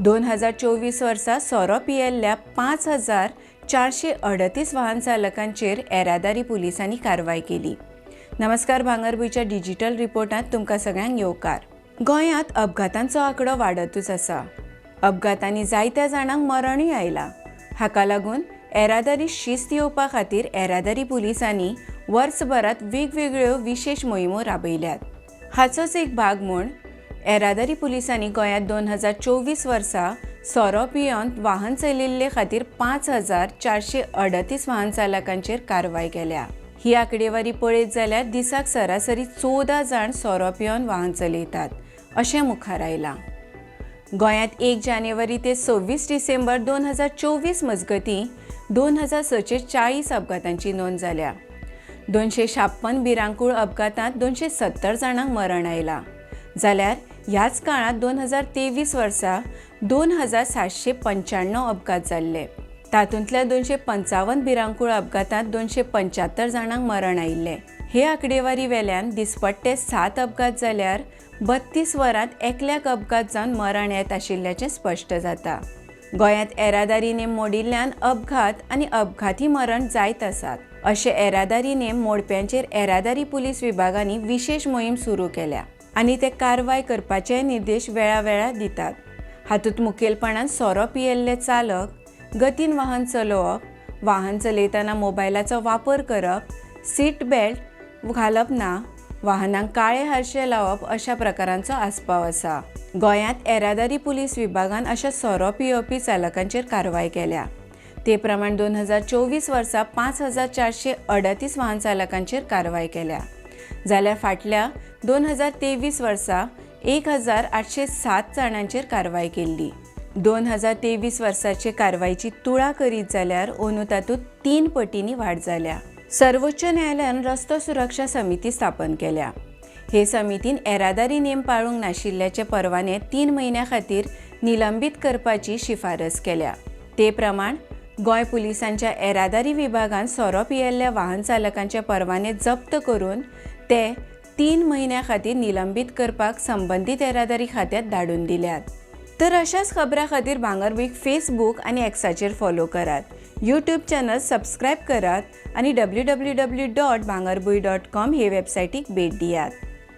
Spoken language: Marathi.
दोन हजार चोवीस वर्सा सोरो पियेल्ल्या पांच हजार चारशे अडतीस वाहन चालकांचेर येरादारी पुलिसांनी कारवाय केली. नमस्कार भांगरभूंयच्या डिजिटल रिपोर्टांत तुमकां सगळ्यांक येवकार. गोंयांत अपघातांचो आंकडो वाडतूच आसा. अपघातांनी जायत्या जाणांक मरणूय आयलां. हाका लागून येरादारी शिस्त येवपा खातीर येरादारी पुलिसांनी वर्सभरांत वेगवेगळ्यो विशेष मोहिमो राबयल्यात. हाचोच एक भाग म्हूण येरादारी पुलिसांनी गोंयांत दोन हजार चोवीस वर्सा सोरो पियोन वाहन चलयल्ले खातीर पांच हजार चारशे अडतीस वाहन चालकांचेर कारवाय केल्या. ही आंकडेवारी पळयत जाल्यार दिसाक सरासरी चवदा जाण सोरो पियोन वाहन चलयतात अशें मुखार आयलां. गोंयांत एक जानेवारी ते सव्वीस डिसेंबर दोन हजार चोवीस मजगतीं दोन हजार सचे चाळीस अपघातांची नोंद जाल्या. दोनशे छाप्पन भिरांकूळ अपघातांत दोनशे सत्तर जाणांक मरण आयलां. जाल्यार ह्याच काळांत दोन हजार तेवीस वर्सा दोन हजार सातशे पंच्याण्णव अपघात जाल्ले. तातूंतल्या दोनशे पंचावन भिरांकूळ अपघातांत दोनशे पंच्यात्तर जाणांक मरण आयिल्लें. हे आंकडेवारी वेल्यान दिसपट्टे सात अपघात जाल्यार बत्तीस वरांत एकल्याक अपघात जावन मरण येत आशिल्ल्याचें स्पश्ट जाता. गोंयांत येरादारी नेम मोडिल्ल्यान अपघात आनी अपघाती मरण जायत आसात. अशे येरादारी नेम मोडप्यांचेर येरादारी पुलीस विभागांनी विशेष मोहीम सुरू केल्या. आनी ते कारवाय करपाचे निर्देश वेळा वेळार दितात. हातूंत मुखेलपणान सोरो पियेल्ले चालक गतीन वाहन चलोवप वाहन चलयतना मोबायलाचो वापर करप सीट बेल्ट घालप ना वाहनांक काळे हारशे लावप अशा प्रकारांचो आस्पाव आसा. गोंयांत येरादारी पुलीस विभागान अशा सोरो पियोवपी चालकांचेर कारवाय केल्या. ते प्रमाण दोन हजार चोवीस वर्सा पांच हजार चारशे अडतीस वाहन चालकांचेर कारवाय केल्या. जाल्यार फाटल्या दोन हजार तेवीस वर्सा एक हजार आठशे सात जाणांचेर कारवाय केल्ली. दोन हजार तेवीस वर्साचे कारवायची तुळा करीत जाल्यार अंदू तातूंत तीन पटींनी वाड जाल्या. सर्वोच्च न्यायालयान रस्तो सुरक्षा समिती स्थापन केल्या. हे समितीन येरादारी नेम पाळूंक नाशिल्ल्याचे परवाने तीन म्हयन्या खातीर निलंबीत करपाची शिफारस केल्या. ते प्रमाण गोंय पुलिसांच्या येरादारी विभागान सोरो पियेल्ल्या वाहन चालकांचे परवाने जप्त करून ते तीन महिन्या खातीर निलंबीत करपाक संबंदीत येरादारी खात्यात धाडून दिल्यात. तर अशाच खबरां खातीर भांगरभूंयक फेसबूक आनी एक्साचेर फॉलो करात. यूट्यूब चॅनल सबस्क्रायब करात आनी W W W dot Bhangarbhuin dot com हे वेबसायटीक भेट दियात.